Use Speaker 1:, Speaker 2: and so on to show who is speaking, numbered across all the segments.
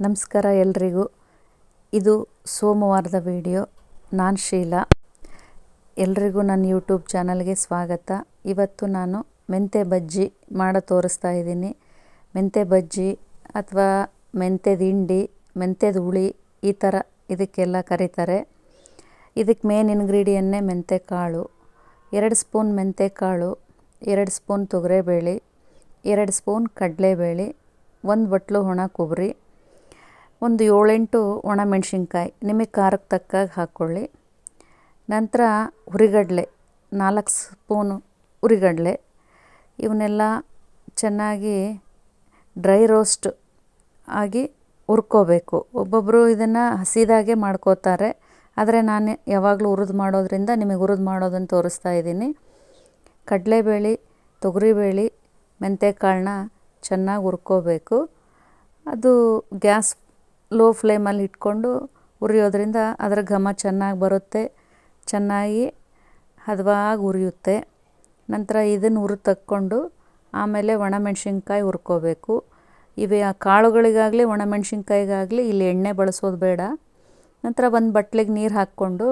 Speaker 1: ನಮಸ್ಕಾರ ಎಲ್ರಿಗೂ. ಇದು ಸೋಮವಾರದ ವಿಡಿಯೋ. ನಾನು ಶೀಲಾ. ಎಲ್ರಿಗೂ ನನ್ನ ಯೂಟ್ಯೂಬ್ ಚಾನಲ್ಗೆ ಸ್ವಾಗತ. ಇವತ್ತು ನಾನು ಮೆಂತೆ ಬಜ್ಜಿ ಮಾಡೋ ತೋರಿಸ್ತಾ ಇದ್ದೀನಿ. ಮೆಂತೆ ಬಜ್ಜಿ ಅಥವಾ ಮೆಂತ್ಯದ ಹಿಂಡಿ ಮೆಂತ್ಯದ ಹುಳಿ ಈ ಥರ ಇದಕ್ಕೆಲ್ಲ ಕರೀತಾರೆ. ಇದಕ್ಕೆ ಮೇನ್ ಇಂಗ್ರೀಡಿಯನ್ನೇ ಮೆಂತೆ ಕಾಳು. ಎರಡು ಸ್ಪೂನ್ ಮೆಂತೆ ಕಾಳು, ಎರಡು ಸ್ಪೂನ್ ತೊಗರೆಬೇಳೆ, ಎರಡು ಸ್ಪೂನ್ ಕಡಲೆಬೇಳೆ, ಒಂದು ಬಟ್ಲು ಒಣ ಕೊಬ್ಬರಿ ಒಂದು ಏಳೆಂಟು ಒಣಮೆಣ್ಸಿನ್ಕಾಯಿ ನಿಮಗೆ ಖಾರಕ್ಕೆ ತಕ್ಕಾಗಿ ಹಾಕ್ಕೊಳ್ಳಿ. ನಂತರ ಹುರಿಗಡಲೆ, ನಾಲ್ಕು ಸ್ಪೂನು ಹುರಿಗಡಲೆ. ಇವನ್ನೆಲ್ಲ ಚೆನ್ನಾಗಿ ಡ್ರೈ ರೋಸ್ಟ್ ಆಗಿ ಹುರ್ಕೋಬೇಕು. ಒಬ್ಬೊಬ್ಬರು ಇದನ್ನು ಹಸಿದಾಗೆ ಮಾಡ್ಕೋತಾರೆ, ಆದರೆ ನಾನು ಯಾವಾಗಲೂ ಹುರಿದು ಮಾಡೋದ್ರಿಂದ ನಿಮಗೆ ಹುರಿದು ಮಾಡೋದನ್ನು ತೋರಿಸ್ತಾ ಇದ್ದೀನಿ. ಕಡಲೆಬೇಳೆ, ತೊಗರಿಬೇಳೆ ಮೆಂತ್ಯಕಾಳನ್ನ ಚೆನ್ನಾಗಿ ಹುರ್ಕೋಬೇಕು. ಅದು ಗ್ಯಾಸ್ ಲೋ ಫ್ಲೇಮಲ್ಲಿ ಇಟ್ಕೊಂಡು ಉರಿಯೋದ್ರಿಂದ ಅದರ ಘಮ ಚೆನ್ನಾಗಿ ಬರುತ್ತೆ. ಚೆನ್ನಾಗಿ ಹದವಾಗಿ ಉರಿಯುತ್ತೆ. ನಂತರ ಇದನ್ನು ಉರಿ ತಕ್ಕೊಂಡು ಆಮೇಲೆ ಒಣಮೆಣ್ಸಿನ್ಕಾಯಿ ಹುರ್ಕೋಬೇಕು. ಇವೆ ಆ ಕಾಳುಗಳಿಗಾಗಲಿ ಒಣಮೆಣ್ಸಿನ್ಕಾಯಿಗಾಗಲಿ ಇಲ್ಲಿ ಎಣ್ಣೆ ಬಳಸೋದು ಬೇಡ. ನಂತರ ಒಂದು ಬಟ್ಲಿಗೆ ನೀರು ಹಾಕ್ಕೊಂಡು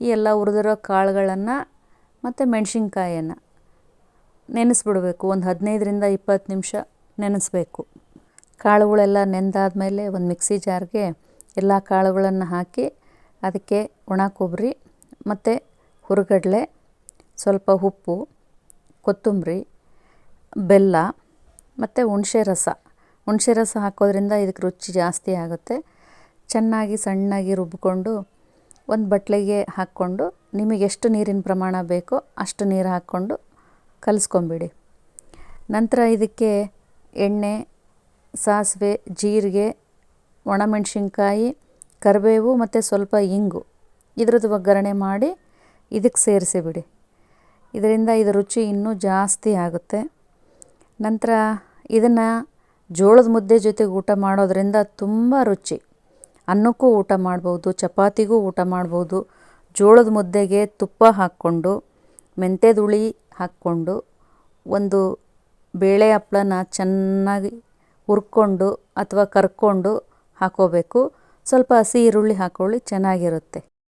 Speaker 1: ಈ ಎಲ್ಲ ಉರಿದಿರೋ ಕಾಳುಗಳನ್ನು ಮತ್ತು ಮೆಣಸಿನ್ಕಾಯನ್ನು ನೆನೆಸ್ಬಿಡಬೇಕು. ಒಂದು ಹದಿನೈದರಿಂದ ಇಪ್ಪತ್ತು ನಿಮಿಷ ನೆನೆಸ್ಬೇಕು. ಕಾಳುಗಳೆಲ್ಲ ನೆಂದಾದಮೇಲೆ ಒಂದು ಮಿಕ್ಸಿ ಜಾರ್ಗೆ ಎಲ್ಲ ಕಾಳುಗಳನ್ನು ಹಾಕಿ ಅದಕ್ಕೆ ಒಣ ಕೊಬ್ಬರಿ ಮತ್ತು ಹುರಿಗಡಲೆ, ಸ್ವಲ್ಪ ಉಪ್ಪು, ಕೊತ್ತಂಬರಿ, ಬೆಲ್ಲ ಮತ್ತು ಹುಣಸೆ ರಸ. ಹುಣಸೆ ರಸ ಹಾಕೋದ್ರಿಂದ ಇದಕ್ಕೆ ರುಚಿ ಜಾಸ್ತಿ ಆಗುತ್ತೆ. ಚೆನ್ನಾಗಿ ಸಣ್ಣಾಗಿ ರುಬ್ಬಿಕೊಂಡು ಒಂದು ಬಟ್ಲಿಗೆ ಹಾಕ್ಕೊಂಡು ನಿಮಗೆ ಎಷ್ಟು ನೀರಿನ ಪ್ರಮಾಣ ಬೇಕೋ ಅಷ್ಟು ನೀರು ಹಾಕ್ಕೊಂಡು ಕಲಿಸ್ಕೊಂಬಿಡಿ. ನಂತರ ಇದಕ್ಕೆ ಎಣ್ಣೆ ಸಾಸಿವೆ, ಜೀರಿಗೆ, ಒಣಮೆಣಸಿನ್ಕಾಯಿ, ಕರಿಬೇವು ಮತ್ತು ಸ್ವಲ್ಪ ಇಂಗು. ಇದ್ರದ್ದು ಒಗ್ಗರಣೆ ಮಾಡಿ ಇದಕ್ಕೆ ಸೇರಿಸಿಬಿಡಿ ಇದರಿಂದ ಇದು ರುಚಿ ಇನ್ನೂ ಜಾಸ್ತಿ ಆಗುತ್ತೆ. ನಂತರ ಇದನ್ನು ಜೋಳದ ಮುದ್ದೆ ಜೊತೆಗೆ ಊಟ ಮಾಡೋದರಿಂದ ತುಂಬ ರುಚಿ. ಅನ್ನಕ್ಕೂ ಊಟ ಮಾಡ್ಬೋದು, ಚಪಾತಿಗೂ ಊಟ ಮಾಡ್ಬೋದು. ಜೋಳದ ಮುದ್ದೆಗೆ ತುಪ್ಪ ಹಾಕ್ಕೊಂಡು, ಮೆಂತ್ಯದ ಹುಳಿ ಹಾಕ್ಕೊಂಡು, ಒಂದು ಬೇಳೆ ಹಪ್ಳನ ಚೆನ್ನಾಗಿ ಹುರ್ಕೊಂಡು ಅಥವಾ ಕರ್ಕೊಂಡು ಹಾಕ್ಕೋಬೇಕು ಸ್ವಲ್ಪ ಹಸಿ ಈರುಳ್ಳಿ ಹಾಕ್ಕೊಳ್ಳಿ ಚೆನ್ನಾಗಿರುತ್ತೆ.